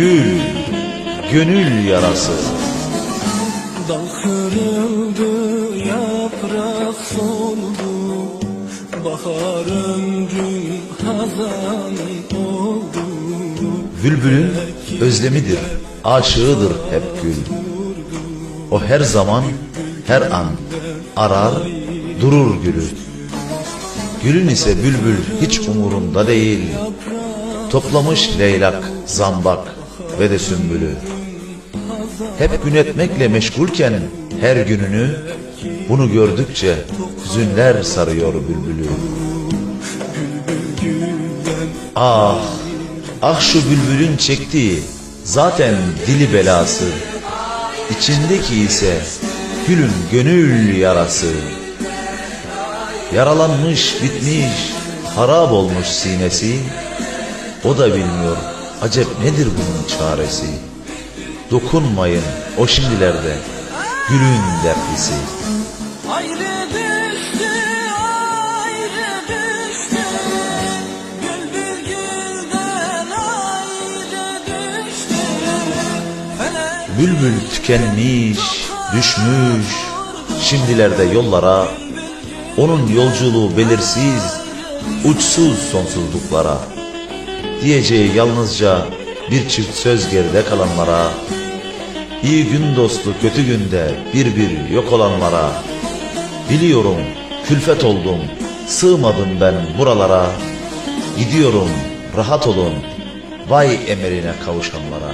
Gül, gönül yarası. Dal kırıldı, yaprak soldu Bahar ömrüm hazan oldu Bülbülün özlemidir, aşığıdır hep gül. O her zaman, her an arar, durur gülü. Gülün ise bülbül hiç umurunda değil. Toplamış leylak, zambak ve de sümbülü. Hep gün etmekle meşgulken her gününü, bunu gördükçe hüzünler sarıyor bülbülü. Ah, ah şu bülbülün çektiği zaten dili belası. İçindeki ise gülün gönül yarası. Yaralanmış, bitmiş, harap olmuş sinesi. O da bilmiyor, acep nedir bunun çaresi? Dokunmayın o şimdilerde, gülün dertlisi. Ayrı düştü, ayrı düştü Bülbül gülden ayrı düştü Felek Bülbül tükenmiş, düşmüş, şimdilerde yollara, onun yolculuğu belirsiz, uçsuz sonsuzluklara. Diyeceği yalnızca bir çift söz geride kalanlara, iyi gün dostu kötü günde bir bir yok olanlara, biliyorum külfet oldum, sığmadım ben buralara, gidiyorum rahat olun, vay emeline kavuşanlara.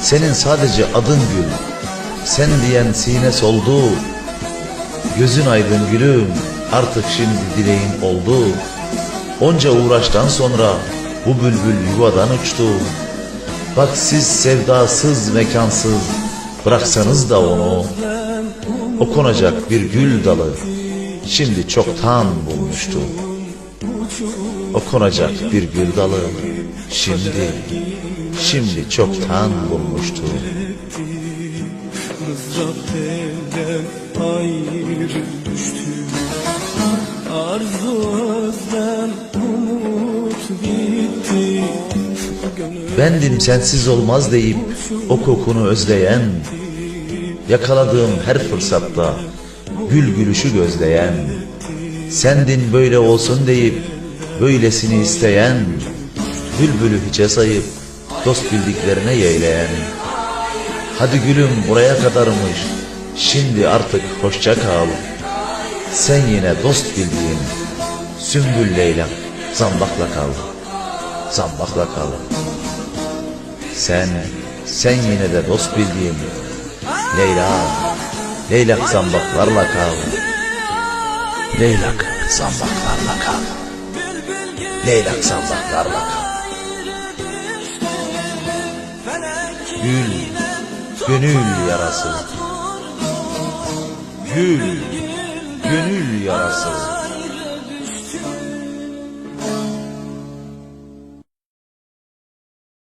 Senin sadece adın gül, sen diyen sine soldu. Gözün aydın gülüm, artık şimdi dileğin oldu. Onca uğraştan sonra bu bülbül yuvadan uçtu. Bak siz sevdasız mekansız, bıraksanız da onu. O konacak bir gül dalı, şimdi çoktan bulmuştu. O konacak bir gül dalı, şimdi, şimdi çoktan bulmuştu. Mızrap ayrı düştü Arzu özlem umut bitti Bendim sensiz olmaz deyip o kokunu özleyen, yakaladığım her fırsatta gül gülüşü gözleyen, sendin böyle olsun deyip böylesini isteyen, bülbülü hiçe sayıp dost bildiklerine yeğleyen. Hadi gülüm buraya kadarmış, şimdi artık hoşça kal. Sen yine dost bildiğin sümbül leylak zambakla kal, zambakla kal. Sen, sen yine de dost bildiğim Leyla, leylak zambaklarla kal. Leylak zambaklarla kal. Leylak zambaklarla kal. Gül, gönül yarası. Gül, gönül yarası.